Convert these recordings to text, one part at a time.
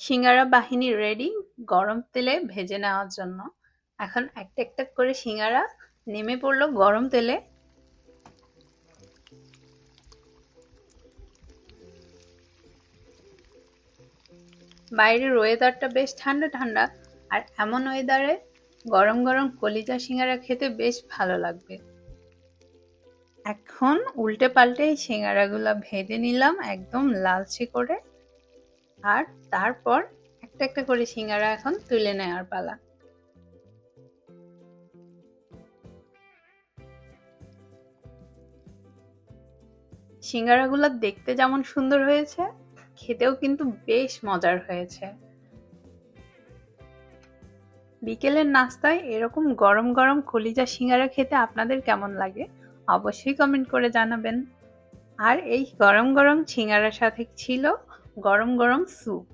সিঙ্গারা বাহিনী রেডি গরম তেলে ভেজে নেওয়ার জন্য। এখন একটা একটা করে সিঙ্গারা নেমে পড়ল গরম তেলে। বাইরের ওয়েদারটা বেশ ঠান্ডা ঠান্ডা, আর এমন ওয়েদারে গরম গরম কলিজা সিঙ্গারা খেতে বেশ ভালো লাগবে। এখন উল্টে পাল্টে এই সিঙ্গারাগুলো ভেজে নিলাম একদম লালচে করে। আর তারপর একটা একটা করে সিঙ্গারা এখন তুলে নেওয়ার পালা। সিঙ্গারাগুলো দেখতে যেমন সুন্দর হয়েছে, খেতেও কিন্তু বেশ মজার হয়েছে। বিকেলের নাস্তায় এরকম গরম গরম কলিজা সিঙ্গারা খেতে আপনাদের কেমন লাগে, অবশ্যই কমেন্ট করে জানাবেন। আর এই গরম গরম সিঙ্গারার সাথে ছিল গরম গরম স্যুপ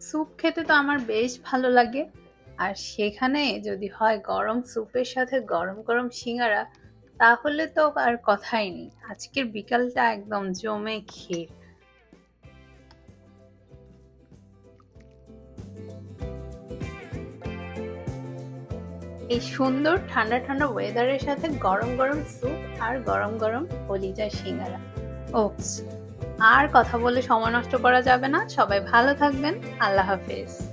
স্যুপ খেতে তো আমার বেশ ভালো লাগে। আর সেখানে যদি হয় গরম স্যুপের সাথে গরম গরম সিঙ্গারা, তাহলে তো আর কথাই নেই। আজকের বিকালটা একদম জমে ক্ষীর। এই সুন্দর ঠান্ডা ঠান্ডা ওয়েদারের সাথে গরম গরম স্যুপ আর গরম গরম কলিজা সিঙ্গারা। ওকস আর কথা বলে সময় নষ্ট করা যাবে না। সবাই ভালো থাকবেন। আল্লাহ হাফেজ।